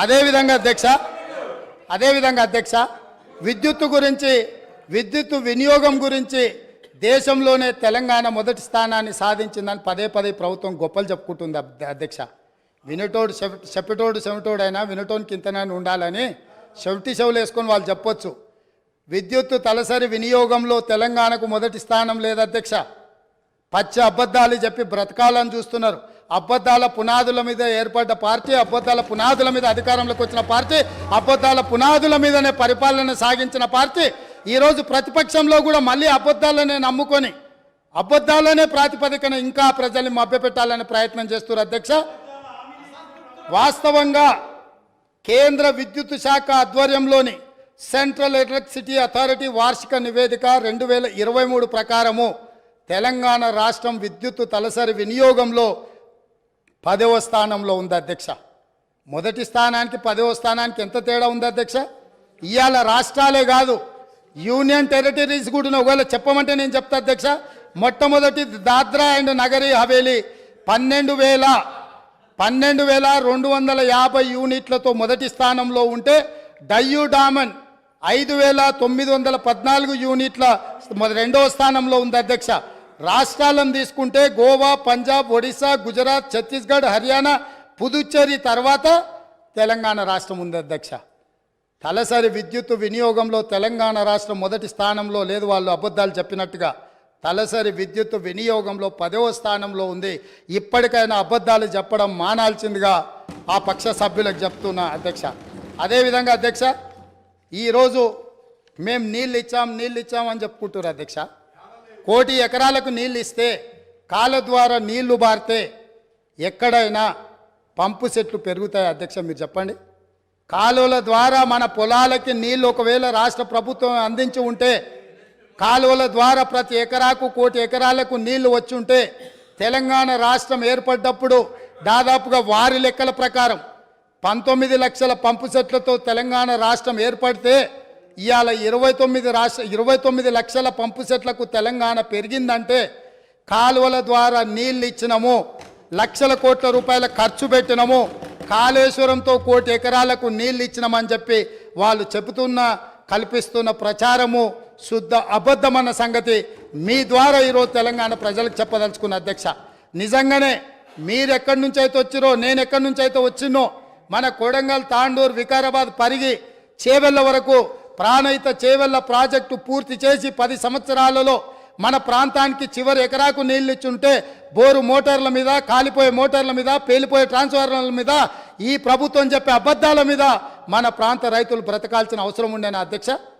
అదేవిధంగా అధ్యక్ష అదేవిధంగా అధ్యక్ష విద్యుత్తు గురించి విద్యుత్తు వినియోగం గురించి దేశంలోనే తెలంగాణ మొదటి స్థానాన్ని సాధించిందని పదే పదే ప్రభుత్వం గొప్పలు చెప్పుకుంటుంది అధ్యక్ష. వినటోడు చెప్పటోడు చెమటోడైనా వినటోనికి ఇంతనైనా ఉండాలని చెవిటి చెవులు వేసుకొని వాళ్ళు చెప్పొచ్చు. విద్యుత్తు తలసరి వినియోగంలో తెలంగాణకు మొదటి స్థానం లేదు అధ్యక్ష. పచ్చి అబద్ధాలు చెప్పి బ్రతకాలని చూస్తున్నారు. అబద్ధాల పునాదుల మీద ఏర్పడ్డ పార్టీ అబద్ధాల పునాదుల మీద అధికారంలోకి వచ్చిన పార్టీ అబద్ధాల పునాదుల మీదనే పరిపాలన సాగించిన పార్టీ ఈరోజు ప్రతిపక్షంలో కూడా మళ్ళీ అబద్ధాలనే నమ్ముకొని అబద్ధాలనే ప్రాతిపదికన ఇంకా ప్రజల్ని మభ్యపెట్టాలనే ప్రయత్నం చేస్తున్నారు అధ్యక్ష. వాస్తవంగా కేంద్ర విద్యుత్ శాఖ ఆధ్వర్యంలోని సెంట్రల్ ఎలక్ట్రిసిటీ అథారిటీ వార్షిక నివేదిక రెండు వేల ఇరవై మూడు ప్రకారము తెలంగాణ రాష్ట్రం విద్యుత్ తలసరి వినియోగంలో పదవ స్థానంలో ఉంది అధ్యక్ష. మొదటి స్థానానికి పదవ స్థానానికి ఎంత తేడా ఉంది అధ్యక్ష? ఇవాళ రాష్ట్రాలే కాదు యూనియన్ టెరిటరీస్ కూడా ఒకవేళ చెప్పమంటే నేను చెప్తా అధ్యక్ష. మొట్టమొదటి దాద్రా అండ్ నగరి హవేలీ పన్నెండు వేల పన్నెండు వేల రెండు వందల యాభై యూనిట్లతో మొదటి స్థానంలో ఉంటే డయ్యూ డామన్ ఐదు వేల తొమ్మిది వందల పద్నాలుగు యూనిట్ల రెండవ స్థానంలో ఉంది అధ్యక్ష. రాష్ట్రాలను తీసుకుంటే గోవా పంజాబ్ ఒడిశా గుజరాత్ ఛత్తీస్గఢ్ హర్యానా పుదుచ్చేరి తర్వాత తెలంగాణ రాష్ట్రం ఉంది అధ్యక్ష. తలసరి విద్యుత్ వినియోగంలో తెలంగాణ రాష్ట్రం మొదటి స్థానంలో లేదు వాళ్ళు అబద్ధాలు చెప్పినట్టుగా. తలసరి విద్యుత్ వినియోగంలో పదవ స్థానంలో ఉంది. ఇప్పటికైనా అబద్ధాలు చెప్పడం మానాల్సిందిగా ఆ పక్ష సభ్యులకు చెప్తున్నా అధ్యక్ష. అదేవిధంగా అధ్యక్ష ఈరోజు మేము నీళ్ళు ఇచ్చాం నీళ్ళు ఇచ్చాం అని చెప్పుకుంటారు అధ్యక్ష. కోటి ఎకరాలకు నీళ్ళు ఇస్తే కాల ద్వారా నీళ్ళు బారితే ఎక్కడైనా పంపు సెట్లు పెరుగుతాయి? అధ్యక్ష మీరు చెప్పండి. కాలువల ద్వారా మన పొలాలకి నీళ్ళు ఒకవేళ రాష్ట్ర ప్రభుత్వం అందించి ఉంటే కాలువల ద్వారా ప్రతి ఎకరాకు కోటి ఎకరాలకు నీళ్ళు వచ్చి ఉంటే తెలంగాణ రాష్ట్రం ఏర్పడ్డప్పుడు దాదాపుగా వారి లెక్కల ప్రకారం పంతొమ్మిది లక్షల పంపు సెట్లతో తెలంగాణ రాష్ట్రం ఏర్పడితే ఇవాళ ఇరవై తొమ్మిది రాష్ట్ర ఇరవై తొమ్మిది లక్షల పంపు సెట్లకు తెలంగాణ పెరిగిందంటే కాలువల ద్వారా నీళ్ళు ఇచ్చినము లక్షల కోట్ల రూపాయల ఖర్చు పెట్టినము కాళేశ్వరంతో కోటి ఎకరాలకు నీళ్ళు ఇచ్చినామని చెప్పి వాళ్ళు చెబుతున్న కల్పిస్తున్న ప్రచారము శుద్ధ అబద్ధమన్న సంగతి మీ ద్వారా ఈరోజు తెలంగాణ ప్రజలకు చెప్పదలుచుకున్న అధ్యక్ష. నిజంగానే మీరు ఎక్కడి నుంచి అయితే వచ్చిరో నేను ఎక్కడి నుంచి అయితే వచ్చినో మన కొడంగల్ తాండూరు వికారాబాద్ పరిగి చేవెళ్ళ వరకు ప్రాణహిత చేవెళ్ళ ప్రాజెక్టు పూర్తి చేసి పది సంవత్సరాలలో మన ప్రాంతానికి చివరి ఎకరాకు నీళ్ళు ఇచ్చుంటే బోరు మోటార్ల మీద కాలిపోయే మోటార్ల మీద పేలిపోయే ట్రాన్స్ఫార్మర్ల మీద ఈ ప్రభుత్వం చెప్పే అబద్ధాల మీద మన ప్రాంత రైతులు బ్రతకాల్సిన అవసరం ఉండేనా అధ్యక్ష.